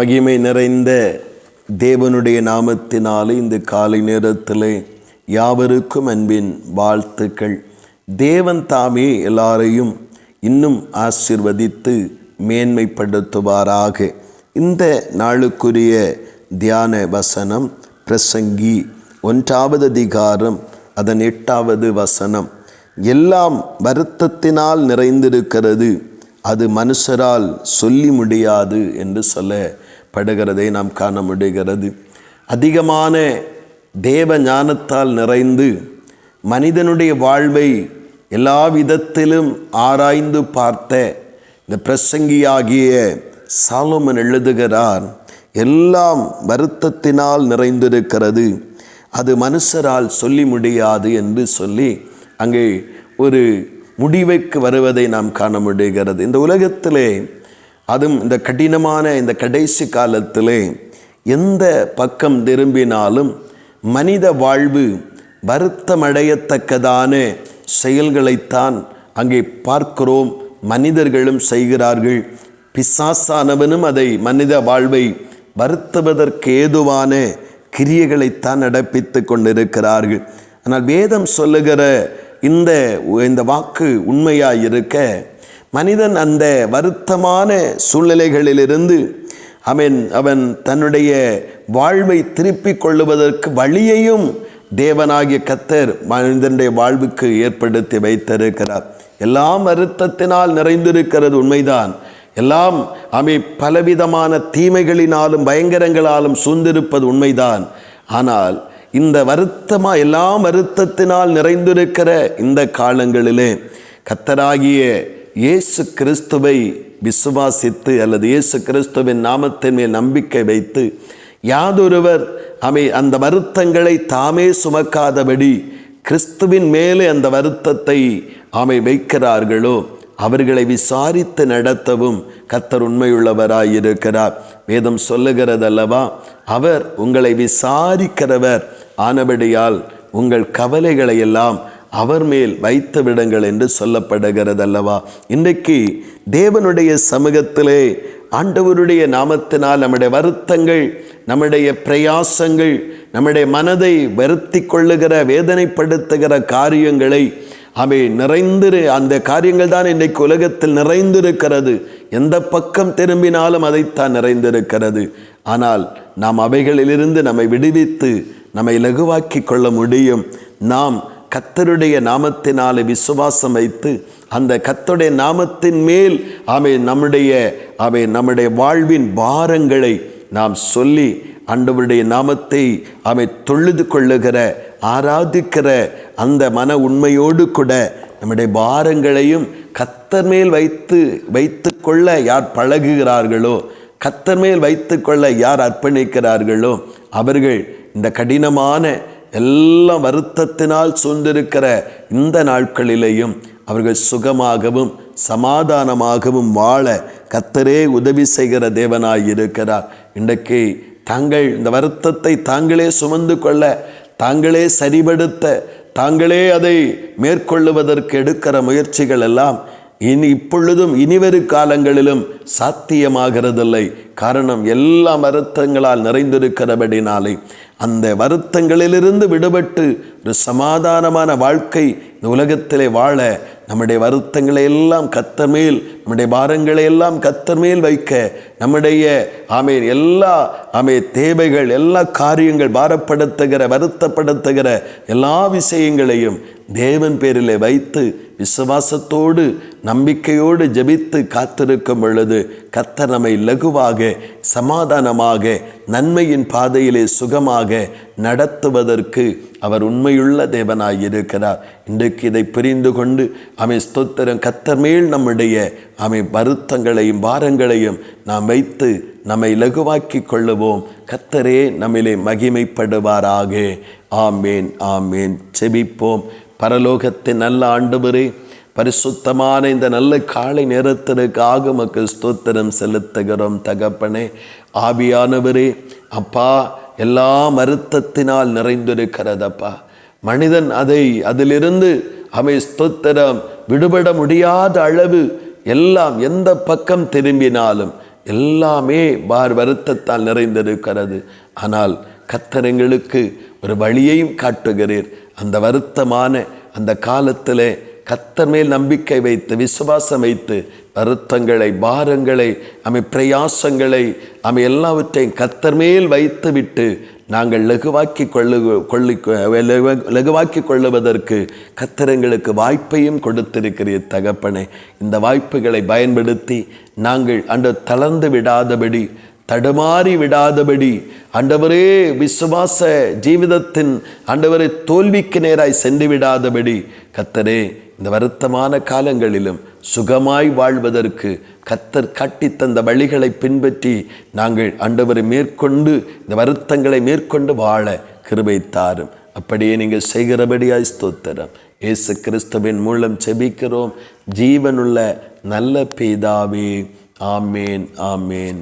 மகிமை நிறைந்த தேவனுடைய நாமத்தினாலே இந்த காலை நேரத்தில் யாவருக்கும் அன்பின் வாழ்த்துக்கள். தேவன் தாமே எல்லாரையும் இன்னும் ஆசிர்வதித்து மேன்மைப்படுத்துவாராக. இந்த நாளுக்குரிய தியான வசனம் பிரசங்கி ஒன்றாவது அதிகாரம் அதன் எட்டாவது வசனம். எல்லாம் வருத்தத்தினால் நிறைந்திருக்கிறது அது மனுஷரால் சொல்லி முடியாது என்று சொல்ல படுகிறதை நாம் காண முடிகிறது. அதிகமான தேவ ஞானத்தால் நிறைந்து மனிதனுடைய வாழ்வை எல்லா விதத்திலும் ஆராய்ந்து பார்த்த இந்த பிரசங்கியாகிய சாலோமன் எழுதுகிறார் எல்லாம் வருத்தத்தினால் நிறைந்திருக்கிறது. அது மனுஷரால் சொல்லி முடியாது என்று சொல்லி அங்கே ஒரு முடிவுக்கு வருவதை நாம் காண முடிகிறது. இந்த உலகத்திலே அதுவும் இந்த கடினமான இந்த கடைசி காலத்திலே எந்த பக்கம் திரும்பினாலும் மனித வாழ்வு வருத்தமடையத்தக்கதான செயல்களைத்தான் அங்கே பார்க்கிறோம். மனிதர்களும் செய்கிறார்கள். பிசாசானவனும் அதை மனித வாழ்வை வருத்துவதற்கு ஏதுவான கிரியைகளைத்தான் நடப்பித்து கொண்டிருக்கிறார்கள். ஆனால் வேதம் சொல்லுகிற இந்த இந்த வாக்கு உண்மையாக இருக்க மனிதன் அந்த வருத்தமான சூழ்நிலைகளிலிருந்து அவன் அவன் தன்னுடைய வாழ்வை திருப்பிக் கொள்ளுவதற்கு வழியையும் தேவனாகிய கத்தர் மனிதனுடைய வாழ்வுக்கு ஏற்படுத்தி வைத்திருக்கிறார். எல்லாம் வருத்தத்தினால் நிறைந்திருக்கிறது உண்மைதான். எல்லாம் அவை பலவிதமான தீமைகளினாலும் பயங்கரங்களாலும் சூழ்ந்திருப்பது உண்மைதான். ஆனால் இந்த வருத்தமாக எல்லாம் வருத்தத்தினால் நிறைந்திருக்கிற இந்த காலங்களிலே கத்தராகிய இயேசு கிறிஸ்துவை விசுவாசித்து அல்லது இயேசு கிறிஸ்துவின் நாமத்தின் மேல் நம்பிக்கை வைத்து யாதொருவர் அவை அந்த வருத்தங்களை தாமே சுமக்காதபடி கிறிஸ்துவின் மேலே அந்த வருத்தத்தை அவை வைக்கிறார்களோ அவர்களை விசாரித்து நடத்தவும் கத்தர் உண்மையுள்ளவராயிருக்கிறார். வேதம் சொல்லுகிறதல்லவா அவர் உங்களை விசாரிக்கிறவர் ஆனபடியால் உங்கள் கவலைகளை எல்லாம் அவர் மேல் வைத்து விடுங்கள் என்று சொல்லப்படுகிறதல்லவா? இன்றைக்கு தேவனுடைய சமூகத்திலே ஆண்டவருடைய நாமத்தினால் நம்முடைய வருத்தங்கள் நம்முடைய பிரயாசங்கள் நம்முடைய மனதை வருத்தி கொள்ளுகிற வேதனைப்படுத்துகிற காரியங்களை அவை நிறைந்திரு அந்த காரியங்கள் தான் இன்றைக்கு உலகத்தில் நிறைந்திருக்கிறது. எந்த பக்கம் திரும்பினாலும் அதைத்தான் நிறைந்திருக்கிறது. ஆனால் நாம் அவைகளிலிருந்து நம்மை விடுவித்து நம்மை லகுவாக்கி கொள்ள முடியும். நாம் கத்தருடைய நாமத்தினாலே விசுவாசம் வைத்து அந்த கத்தருடைய நாமத்தின் மேல் அவை நம்முடைய அவை நம்முடைய வாழ்வின் பாரங்களை நாம் சொல்லி ஆண்டவருடைய நாமத்தை அவை தொழுது கொள்ளுகிற ஆராதிக்கிற அந்த மன உண்மையோடு கூட நம்முடைய பாரங்களையும் கத்தர் மேல் வைத்து வைத்து கொள்ள யார் பழகுகிறார்களோ கத்தர் மேல் வைத்து கொள்ள யார் அர்ப்பணிக்கிறார்களோ அவர்கள் இந்த கடினமான எல்லா வருத்தத்தினால் சூழ்ந்திருக்கிற இந்த நாட்களிலேயும் அவர்கள் சுகமாகவும் சமாதானமாகவும் வாழ கத்தரே உதவி செய்கிற தேவனாய் இருக்கிறார். இன்றைக்கு தாங்கள் இந்த வருத்தத்தை தாங்களே சுமந்து கொள்ள தாங்களே சரிபடுத்த தாங்களே அதை மேற்கொள்ளுவதற்கு எடுக்கிற முயற்சிகள் எல்லாம் இனி இப்பொழுதும் இனிவரு காலங்களிலும் சாத்தியமாகிறதில்லை. காரணம் எல்லா வருத்தங்களால் நிறைந்திருக்கிறபடினாலே. அந்த வருத்தங்களிலிருந்து விடுபட்டு ஒரு சமாதானமான வாழ்க்கை இந்த உலகத்திலே வாழ நம்முடைய வருத்தங்களை எல்லாம் கத்தர் மேல் நம்முடைய பாரங்களை எல்லாம் கத்தர் மேல் வைக்க நம்முடைய ஆமே எல்லா ஆமே தேவைகள் எல்லா காரியங்கள் பாரப்படுத்துகிற வருத்தப்படுத்துகிற எல்லா விஷயங்களையும் தேவன் பேரிலே வைத்து விசுவாசத்தோடு நம்பிக்கையோடு ஜெபித்து காத்திருக்கும் பொழுது கத்தர் நம்மை லகுவாக சமாதானமாக நன்மையின் பாதையிலே சுகமாக நடத்துவதற்கு அவர் உண்மையுள்ள தேவனாய் இருக்கிறார். இன்றைக்கு இதை புரிந்து கொண்டு அமை ஸ்தோத்திரம். கத்தர் மேல் நம்முடைய அமை வருத்தங்களையும் பாரங்களையும் நாம் வைத்து நம்மை லகுவாக்கி கொள்ளுவோம். கத்தரே நம்மிலே மகிமைப்படுவாராக. ஆமேன் ஆமேன். செபிப்போம் பரலோகத்தின் நல்ல ஆண்டவரே பரிசுத்தமான இந்த நல்ல காலை நேரத்திற்காக மக்கள் ஸ்தோத்திரம் செலுத்துகிறோம் தகப்பனே. ஆவியானவரே அப்பா எல்லா மருத்தத்தினால் நிறைந்திருக்கிறதப்பா. மனிதன் அதை அதிலிருந்து அவை ஸ்தோத்திரம் விடுபட முடியாத அளவு எல்லாம் எந்த பக்கம் திரும்பினாலும் எல்லாமே பார் வருத்தத்தால் நிறைந்திருக்கிறது. ஆனால் கர்த்தர் எங்களுக்கு ஒரு வழியையும் காட்டுகிறீர். அந்த வருத்தமான அந்த காலத்தில் கத்தர் மேல் நம்பிக்கை வைத்து விசுவாசம் வைத்து வருத்தங்களை பாரங்களை அமை பிரயாசங்களை அமை எல்லாவற்றையும் கத்தர் மேல் வைத்து விட்டு நாங்கள் லகுவாக்கி கொள்ளு கொள்ளி லகுவாக்கி கொள்ளுவதற்கு கத்திரங்களுக்கு வாய்ப்பையும் கொடுத்திருக்கிறீர் தகப்பனே. இந்த வாய்ப்புகளை பயன்படுத்தி நாங்கள் அன்று தளர்ந்து விடாதபடி தடுமாறி விடாதபடி ஆண்டவரே விசுவாச ஜீவிதத்தின் ஆண்டவரே தோல்விக்கு நேராய் சென்று விடாதபடி கத்தரே இந்த வருத்தமான காலங்களிலும் சுகமாய் வாழ்வதற்கு கத்தர் காட்டித்தந்த வழிகளை பின்பற்றி நாங்கள் ஆண்டவரை மேற்கொண்டு இந்த வருத்தங்களை மேற்கொண்டு வாழ கிருபை தாரும். அப்படியே நீங்கள் செய்கிறபடியாய் ஸ்தோத்திரம். இயேசு கிறிஸ்துவின் மூலம் செபிக்கிறோம் ஜீவனுள்ள நல்ல பிதாவே ஆமேன் ஆமேன்.